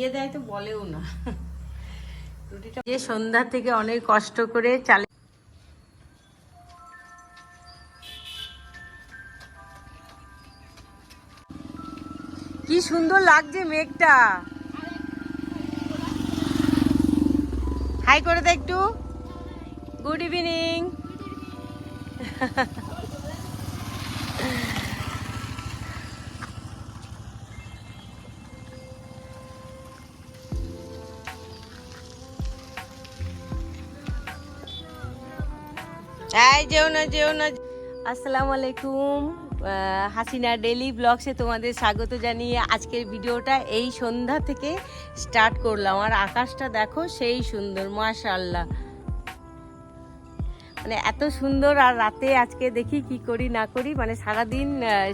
দিয়ে দেয় তো বলেও না। রুটিটা যে সন্ধ্যা থেকে অনেক কষ্ট করে চালে কি সুন্দর লাগছে মেঘটা। হাই করে দে একটু গুড ইভিনিং যেও না যেও না। আলাইকুম। হাসিনা ডেলি ব্লগসে তোমাদের স্বাগত জানিয়ে আজকের ভিডিওটা এই সন্ধ্যা থেকে স্টার্ট করলাম। আর আকাশটা দেখো সেই সুন্দর, মাশাআল্লাহ। মানে এত সুন্দর, আর রাতে আজকে দেখি কি করি, না করি মানে সারাদিন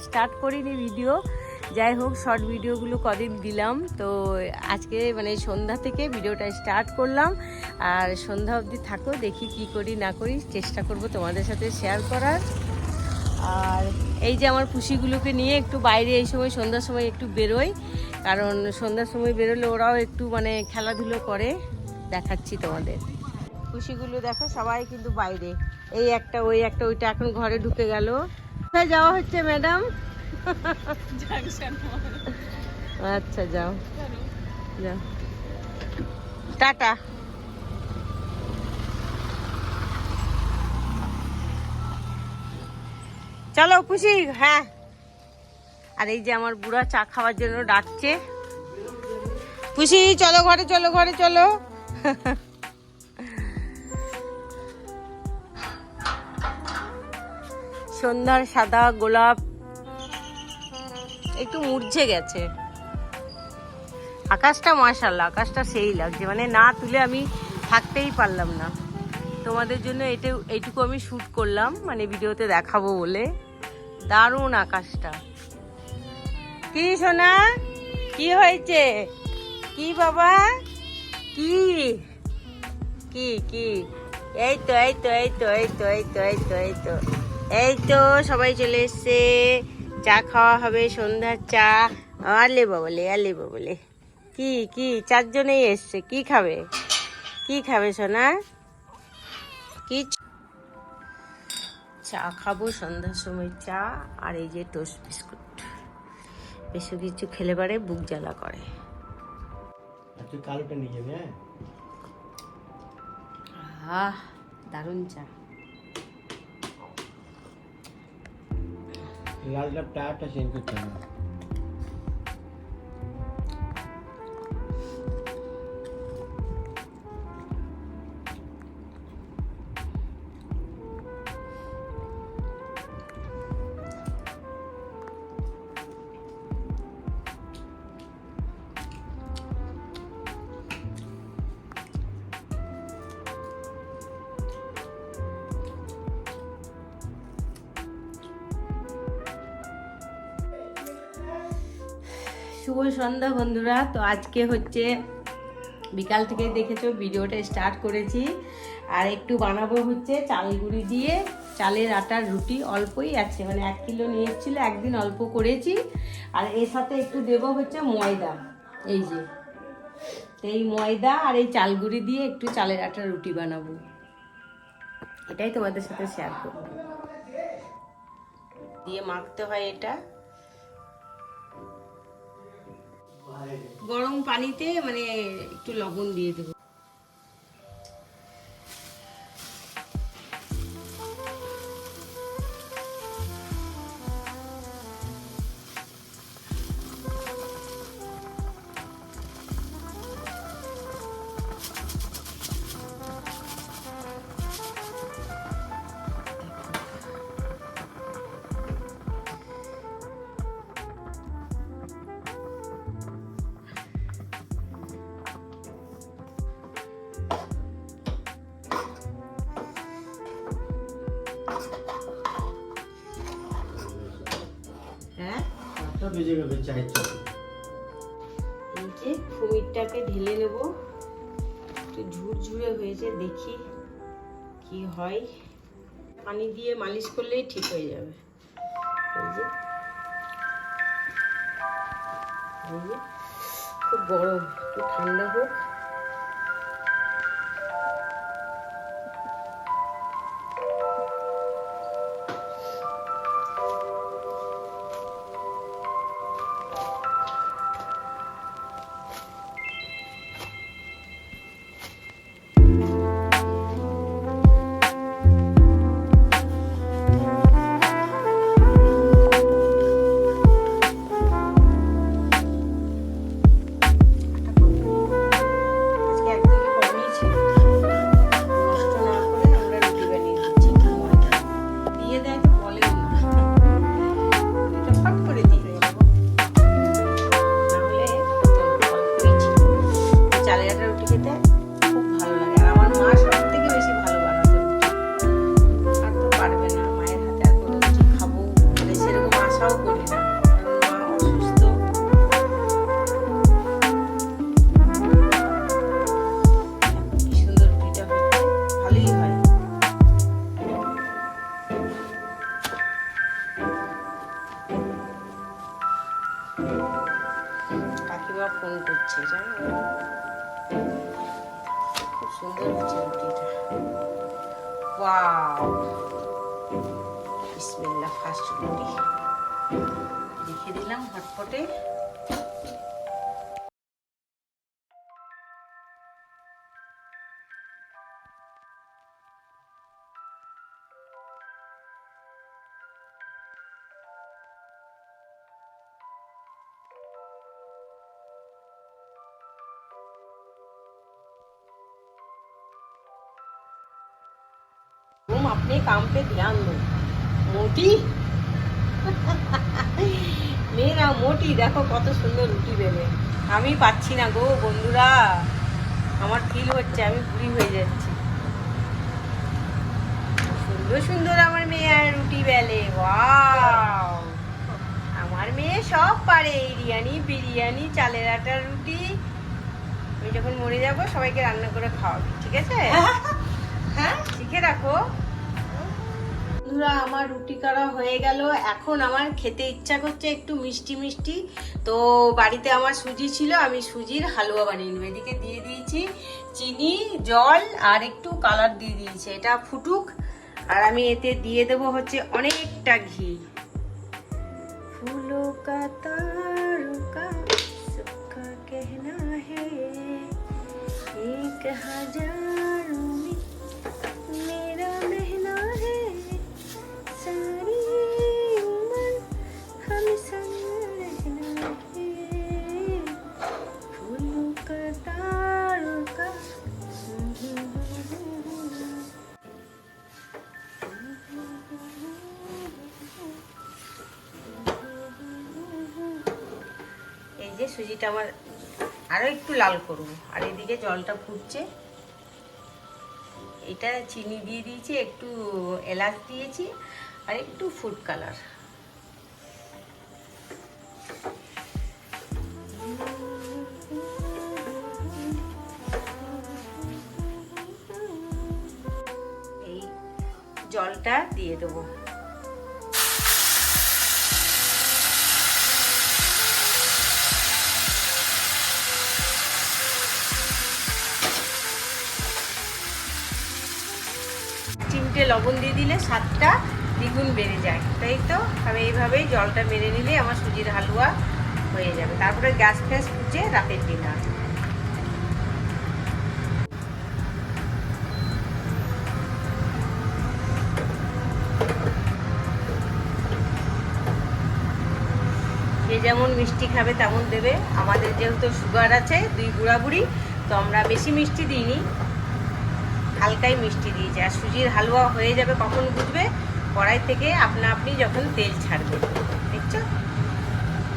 স্টার্ট করিনি ভিডিও। যাই হোক শর্ট ভিডিওগুলো কদিন দিলাম। তো আজকে মানে সন্ধ্যা থেকে ভিডিওটা স্টার্ট করলাম। আর সন্ধ্যা অবধি থাকো, দেখি কি করি, না করি, চেষ্টা করব তোমাদের সাথে শেয়ার করার। আর এই যে আমার পুষিগুলোকে নিয়ে একটু বাইরে এই সময়, সন্ধ্যার সময় একটু বেরোই। কারণ সন্ধ্যার সময় বেরোলে ওরাও একটু মানে খেলাধুলো করে। দেখাচ্ছি তোমাদের। খুশিগুলো দেখো, সবাই কিন্তু বাইরে। এই একটা, ওই একটা, ওইটা এখন ঘরে ঢুকে গেল। কোথায় যাওয়া হচ্ছে ম্যাডাম আচ্ছা যাও। যাও। টাটা। চলো, খুশি? হ্যাঁ। আর এই যে আমার বুড়া চা খাওয়ার জন্য ডাকছে। খুশি, চলো ঘরে চলো ঘরে, চলো। সন্ধ্যার সাদা গোলাপ। একটু মূর্ঝে গেছে। আকাশটা মাশাল্লাহ আকাশটা সেই লাগছে। মানে না তুলে আমি থাকতেই পারলাম না। তোমাদের জন্য এটা, এইটুকু আমি শ্যুট করলাম মানে ভিডিওতে দেখাবো বলে। দারুণ আকাশটা। কি সোনা? কি হয়েছে? কি বাবা? কি? কি কি? এই তো এই তো এই তো এই তো এই তো এই তো এই তো। এই তো, সবাই চলে এসছে। চা খাওয়া হবে সন্ধ্যার চা। আলে বাবলে আলে বাবলে কি কি? চারজনেই এসছে। কি খাবে? কি খাবে সোনা? কি চা খাব সন্ধ্যার সময় চা আর এই যে টোস্ট বিস্কুট। বেশি কিছু খেলে পারে বুক জ্বালা করে। কালোটা নিয়ে যাবি হ্যাঁ? দারুণ চা। फ़िलहाल जब टायर का चेंज শুভ সন্ধ্যা বন্ধুরা। তো আজকে হচ্ছে বিকাল থেকে দেখেছ, ভিডিওটা স্টার্ট করেছি। আর একটু বানাবো হচ্ছে চাল গুঁড়ি দিয়ে। চালের আটার রুটি অল্পই আছে মানে এক কিলো নিয়ে এসেছিল একদিন অল্প করেছি। আর এর সাথে একটু দেবো হচ্ছে ময়দা। এই যে, এই ময়দা আর এই চাল গুঁড়ি দিয়ে একটু চালের আটার রুটি বানাবো। এটাই তোমাদের সাথে শেয়ার করব। দিয়ে মাখতে হয় এটা। গরম পানিতে মানে একটু লবণ দিয়ে দেবো। বেজে গেবে চায়ের চা এই যে ঢেলে নেব। একটু ঝুরঝুরে হয়েছে, দেখি কি হয়। পানি দিয়ে মালিশ করলেই ঠিক হয়ে যাবে। খুব গরম, একটু ঠান্ডা হোক। সুন্দর হচ্ছে ওয়াও বিসমিল্লাহ ফার্স্ট রেখে দিলাম হটপটে अपने काम पे ध्यान दो মোটি মেয়েরা মোটি দেখো কত সুন্দর রুটি বেলে আমি পাচ্ছি না গো বন্ধুরা আমার ফিল হচ্ছে আমি বুড়ি হয়ে যাচ্ছি সুন্দর সুন্দর আমার মেয়ে আর রুটি বেলে ওয়াও আমার মেয়ে সব পারে বিরিয়ানি বিরিয়ানি চালের আটার রুটি আমি যখন মরে যাব সবাইকে রান্না করে খাওয়াবি ঠিক আছে হ্যাঁ শিখে রাখো বন্ধুরা, আমার রুটি করা হয়ে গেল। এখন আমার খেতে ইচ্ছা করছে একটু মিষ্টি মিষ্টি। তো বাড়িতে আমার সুজি ছিল, আমি সুজির হালুয়া বানিয়ে নেব এদিকে দিয়ে দিয়েছি চিনি, জল আর একটু কালার দিয়ে দিয়েছি। এটা ফুটুক। আর আমি এতে দিয়ে দেব হচ্ছে অনেকটা ঘি। ফুলো হে। এক হাজার যে সুজিটা আমার আরও একটু লাল করব। আর এদিকে জলটা ফুটছে। এটা চিনি দিয়ে দিয়েছি, একটু এলাচ দিয়েছি, আর একটু ফুড কালার এই জলটা দিয়ে দেবো। চিমটে লবণ দিয়ে দিলে স্বাদটা দ্বিগুণ বেড়ে যায়। তাই তো? আমি এইভাবেই জলটা মেরে নিলে আমার সুজির হালুয়া হয়ে যাবে। তারপরে গ্যাস ফ্যাস ফুচে রাতের ডিনার যে যেমন মিষ্টি খাবে তেমন দেবে। আমাদের যেহেতু সুগার আছে, দুই বুড়া বুড়ি তো আমরা বেশি মিষ্টি দিইনি। হালকাই মিষ্টি দিয়েছি আর সুজির হালুয়া হয়ে যাবে কখন বুঝবে? কড়াই থেকে আপনা আপনি যখন তেল ছাড়বে দেখছ?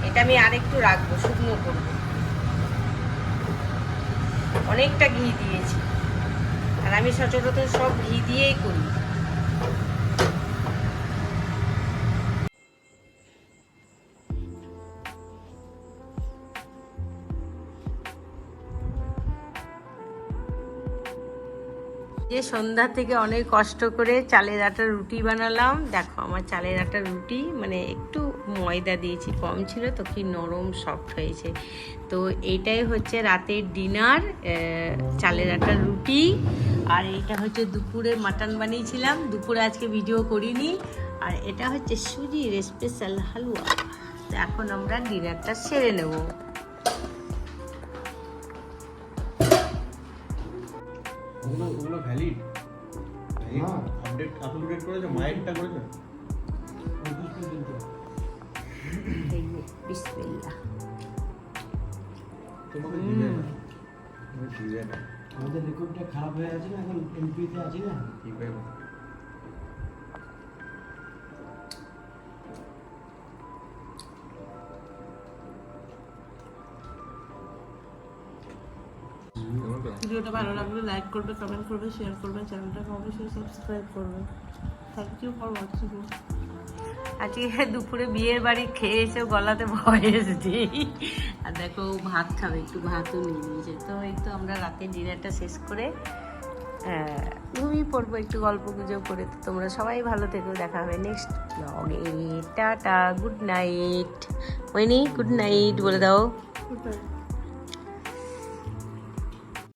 এটা আমি আর একটু রাখব, শুকনো করব। অনেকটা ঘি দিয়েছি। আর আমি সচরাচর সব ঘি দিয়েই করি। সন্ধ্যা থেকে অনেক কষ্ট করে চালের আটার রুটি বানালাম। দেখো, আমার চালের আটার রুটি মানে একটু ময়দা দিয়েছি, কম ছিল তো কি নরম সফট হয়েছে। তো এইটাই হচ্ছে রাতের ডিনার চালের আটার রুটি। আর এটা হচ্ছে দুপুরে মাটন বানিয়েছিলাম। দুপুরে আজকে ভিডিও করিনি। আর এটা হচ্ছে সুজির স্পেশাল হালুয়া। তো এখন আমরা ডিনারটা সেরে নেব। ওগুলো ওগুলো ভ্যালিড হ্যাঁ। আপডেট আপডেট করেছ মাইকটা করেছ? বিসমিল্লাহ। তোমাকে দিবে না। দিবে না। আমাদের রেকর্ডটা খারাপ হয়ে আছে না এখন এমপিতে আছে না। ঠিক হয়ে ভিডিওটা ভালো লাগলে লাইক করবে কমেন্ট করবে শেয়ার করবে চ্যানেলটাকে অবশ্যই সাবস্ক্রাইব করবে। থ্যাংক ইউ ফর ওয়াচিং আজকে দুপুরে বিয়ের বাড়ি খেয়ে এসে গলাতে ভয়েস দিই। আর দেখো ভাত খাবে একটু ভাতও নিয়ে নিয়েছে। তো এই তো আমরা রাতে ডিনারটা শেষ করে ঘুমিয়ে পড়ব একটু গল্প গুজব করে। তো তোমরা সবাই ভালো থেকো দেখা হবে নেক্সট ব্লগে টাটা গুড নাইট ওইনি গুড নাইট বলে দাও।